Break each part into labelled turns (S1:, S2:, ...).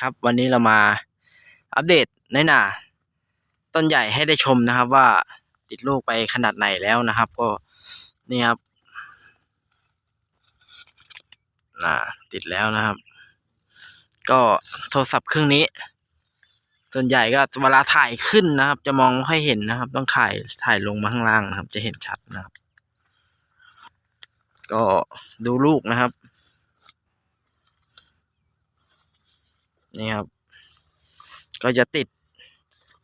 S1: ครับวันนี้เรามาอัปเดตในหนาต้นใหญ่ให้ได้ชมนะครับว่าติดลูกไปขนาดไหนแล้วนะครับ ก็นี่ครับอ่าติดแล้วนะครับ ก็โทรศัพท์เครื่องนี้ ส่วนใหญ่ก็เวลาถ่ายขึ้นนะครับ จะมองไม่ค่อยเห็นนะครับ ต้องถ่ายถ่ายลงมาข้างล่างนะครับ จะเห็นชัดนะครับ ก็ดูลูกนะครับ นี่ครับ ก็จะติด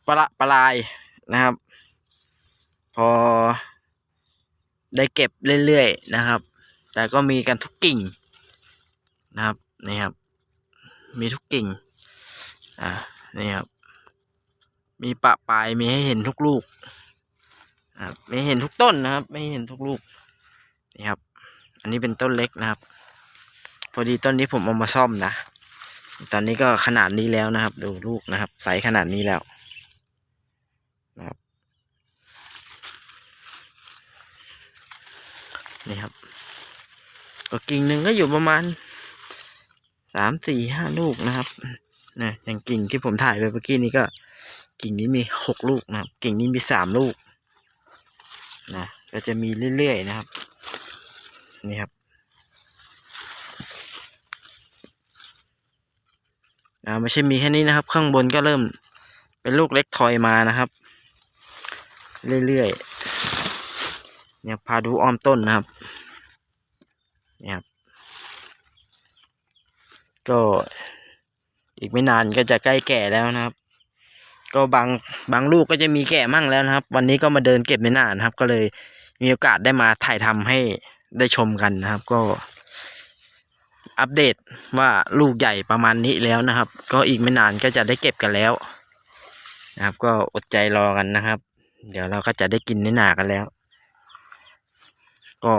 S1: ประละปลายนะครับ พอได้เก็บเรื่อยๆนะครับ แต่ก็มีกันทุกกิ่งนะครับนี่ครับ มีทุกกิ่งอ่านี่ครับ มีปะปลายมีให้เห็นทุกลูกครับไม่เห็นทุกต้นนะครับ ไม่เห็นทุกลูกนี่ครับ อันนี้เป็นต้นเล็กนะครับ พอดีต้นนี้ผมเอามาซ่อมนะ ตอนนี้ก็ขนาดนี้แล้วนะครับ ดูลูกนะครับไซส์ขนาดนี้แล้วนะครับนี่ครับก็กิ่งหนึ่งก็อยู่ประมาณสามสี่ห้าลูกนะครับนะอย่างกิ่งที่ผมถ่ายไปเมื่อกี้นี้ก็ กิ่งนี้มีหกลูกนะครับ กิ่งนี้มีสามลูกนะก็จะมีเรื่อยๆนะครับ นี่ครับ อ่าไม่ใช่มีแค่นี้นะครับ ข้างบนก็เริ่มเป็นลูกเล็กถอยมานะครับ เรื่อยๆเนี่ยพาดูอ้อมต้นนะครับเนี่ยครับก็อีกไม่นานก็จะใกล้แก่แล้วนะครับ ก็บางบางลูกก็จะมีแก่มั่งแล้วนะครับ วันนี้ก็มาเดินเก็บไม่นานนะครับ ก็เลยมีโอกาสได้มาถ่ายทำให้ได้ชมกันนะครับ ก็ อัปเดตว่าลูกใหญ่ประมาณนี้แล้วนะครับ ก็อีกไม่นานก็จะได้เก็บกันแล้วนะครับ ก็อดใจรอกันนะครับ เดี๋ยวเราก็จะได้กินในหนากันแล้ว ก็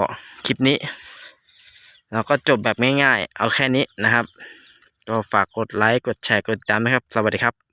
S1: คลิปนี้ เราก็จบแบบง่ายๆ เอาแค่นี้นะครับ ก็ฝากกดไลค์กดแชร์กดติดตามนะครับ สวัสดีครับ